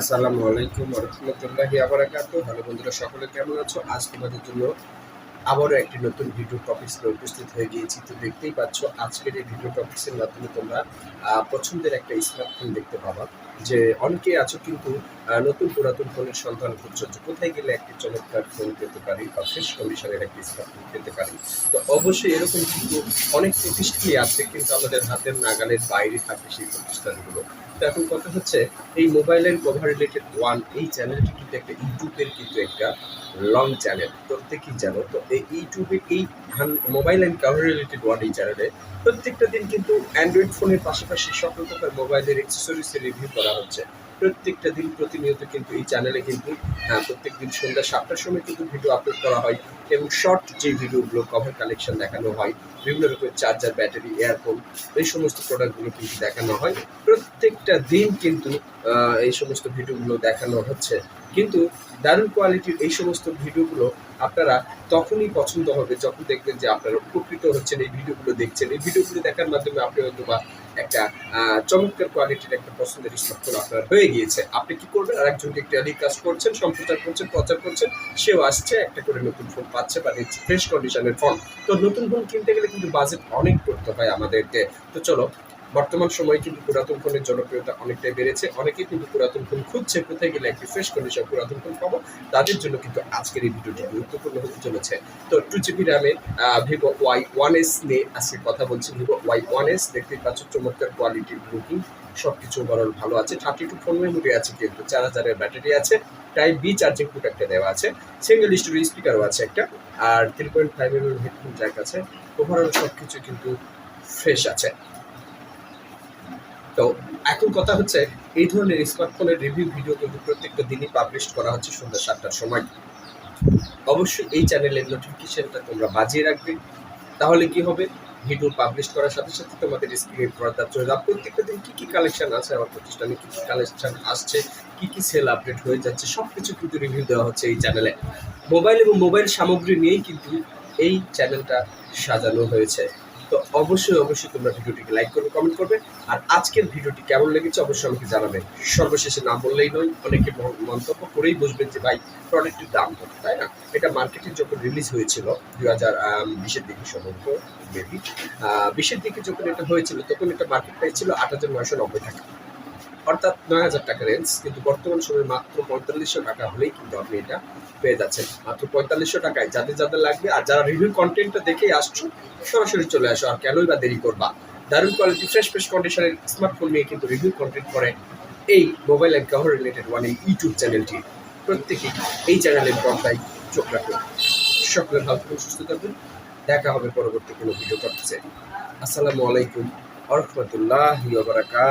আসসালামু আলাইকুম রহমতুল্লাহি আবরাকাত ভালো বন্ধুরা, সকলে কেমন আছো? আজ তোমাদের জন্য আবারও একটি নতুন ভিডিও টপিক্স নিয়ে উপস্থিত হয়ে গিয়েছি। তো দেখতেই পাচ্ছ, আজকের এই ভিডিও টপিক্সের মাধ্যমে তোমরা পছন্দের একটা স্মার্টফোন দেখতে পাবা। যে অনেকে আছো কিন্তু নতুন পুরাতন ফোনের সন্ধান করছ যে কোথায় গেলে একটি চমৎকার ফোন পেতে পারি বা ফ্রেশ কন্ডিশনের একটি স্মার্টফোন পেতে পারি? তো অবশ্যই এরকম কিন্তু অনেক প্রতিষ্ঠানই আছে কিন্তু আমাদের হাতের নাগালের বাইরে থাকে সেই প্রতিষ্ঠানগুলো। তো এখন কথা হচ্ছে, এই মোবাইলের কভার রিলেটেড ওয়ান এই চ্যানেলটি কিন্তু একটা ইউটিউবের কিন্তু একটা লং চ্যানেল প্রত্যেকেই জানো। তো এই ইউটিউবে এই mobile and cover related word এই চ্যানেলে প্রত্যেকটা দিন কিন্তু অ্যান্ড্রয়েড ফোনের পাশাপাশি সকল প্রকার মোবাইলের এক্সেসরিজের রিভিউ করা হচ্ছে। প্রত্যেকটা দিন প্রতিনিয়ত কিন্তু এই চ্যানেলে কিন্তু হ্যাঁ, প্রত্যেক দিন সন্ধ্যা সাতটার সময় কিন্তু ভিডিও আপলোড করা হয় এবং শর্ট যে ভিডিওগুলো কভার কালেকশন দেখানো হয় বিভিন্ন রকমের চার্জার ব্যাটারি এয়ারফোন এই সমস্ত প্রোডাক্টগুলো কিন্তু দেখানো হয়। প্রত্যেকটা দিন কিন্তু এই সমস্ত ভিডিওগুলো দেখানো হচ্ছে। কিন্তু দারুণ কোয়ালিটির এই সমস্ত ভিডিওগুলো আপনারা তখনই পছন্দ হবে যখন দেখবেন যে আপনারা উপকৃত হচ্ছেন, এই ভিডিওগুলো দেখছেন। এই ভিডিওগুলো দেখার মাধ্যমে আপনি হয়তো বা একটা চমৎকার কোয়ালিটির একটা পছন্দের স্মার্টফোন আপনার হয়ে গিয়েছে। আপনি কি করবেন? আর একজনকে টেলিকাস্ট করছেন, সম্প্রচার করছেন, প্রচার করছেন, সেও আসছে, একটা করে নতুন ফোন পাচ্ছে বা ফ্রেশ কন্ডিশনের ফোন তো নতুন ফোন কিনতে গেলে কিন্তু বাজেট অনেক করতে হয় আমাদেরকে। তো চলো বর্তমান সময়ে কিন্তু পুরাতন ফোনের জনপ্রিয়তা অনেকটাই বেড়েছে। অনেকেই কিন্তু পুরাতন ফোন খুঁজছে, কোথায় গেলে একটি ফ্রেশ কন্ডিশন পুরাতন ফোন পাবো, তাদের জন্য কিন্তু আজকের এই ভিডিওটি গুরুত্বপূর্ণ হতে চলেছে। তো টু জিবি র্যামে ভিভো ওয়াই ওয়ান এস নিয়ে আজকে কথা বলছি। ভিভো ওয়াই ওয়ান এস দেখতেই পাচ্ছ, চমৎকার কোয়ালিটির লুকিং সব কিছু ওভারঅল ভালো আছে। থার্টি টু ফোন মেমোরি আছে কিন্তু, চার হাজারের ব্যাটারি আছে টাইপ বি চার্জিং পোর্ট একটা দেওয়া আছে সিঙ্গেল স্টোরি স্পিকারও আছে একটা, আর three point five M headphone jack আছে। ওভারঅল সব কিছু কিন্তু ফ্রেশ আছে। তো এখন কথা হচ্ছে, এই ধরনের স্মার্টফোনের রিভিউ ভিডিও কিন্তু প্রত্যেকটা দিনই পাবলিশ করা হচ্ছে সন্ধ্যা সাতটার সময়। অবশ্যই এই চ্যানেলের নোটিফিকেশনটা তোমরা বাজিয়ে রাখবে। তাহলে কি হবে? ভিডিও পাবলিশ করার সাথে সাথে তোমাদের স্ক্রিনে পর্দা চলে যাবে প্রত্যেকটা দিন কী কী কালেকশন আছে, আমার প্রতিষ্ঠানে কী কী কালেকশন আসছে, কী কী সেল আপডেট হয়ে যাচ্ছে সব কিছু কিন্তু রিভিউ দেওয়া হচ্ছে এই চ্যানেলে মোবাইল এবং মোবাইল সামগ্রী নিয়েই কিন্তু এই চ্যানেলটা সাজানো হয়েছে। তো অবশ্যই অবশ্যই তোমরা ভিডিওটিকে লাইক করবে কমেন্ট করবে। আর আজকের ভিডিওটি কেমন লেগেছে অবশ্যই আমাকে জানাবে। সর্বশেষে না বললেই নয়, অনেকে মন্তব্য করেই বুঝবেন যে, ভাই প্রোডাক্টের দাম কত? তাই না? এটা মার্কেটে যখন রিলিজ হয়েছিল দু হাজার বিশের দিকে সম্ভবত মেবি বিশের দিকে যখন এটা হয়েছিল, তখন এটা মার্কেট প্রাইস ছিল আট হাজার নয়শো নব্বই টাকা। অর্থাৎ নয় হাজার টাকা রেঞ্জ কিন্তু বর্তমান সময়ে মাত্র পঁয়তাল্লিশশো টাকা হলেই কিন্তু আপনি এটা পেয়ে যাচ্ছেন। মাত্র পঁয়তাল্লিশশো টাকায় যাদের যাদের লাগবে, আর যারা রিভিউ কন্টেন্টটা দেখেই আসছো, সরাসরি চলে আসো, আর কেনই বা দেরি করবা? দারুণ কোয়ালিটি ফ্রেশ ফ্রেশ কন্ডিশনের স্মার্টফোন নিয়ে কিন্তু রিভিউ কন্টেন্ট করে এই mobile and cover related one এই ইউটিউব চ্যানেলটি প্রত্যেকেই এই চ্যানেলের পর্দায় চোখ রাখুন সকলে ভালো সুস্থ থাকুন। দেখা হবে পরবর্তী কোনো ভিডিও করতেছে আসসালামু আলাইকুম আরহামতুল্লাহ বারাকাত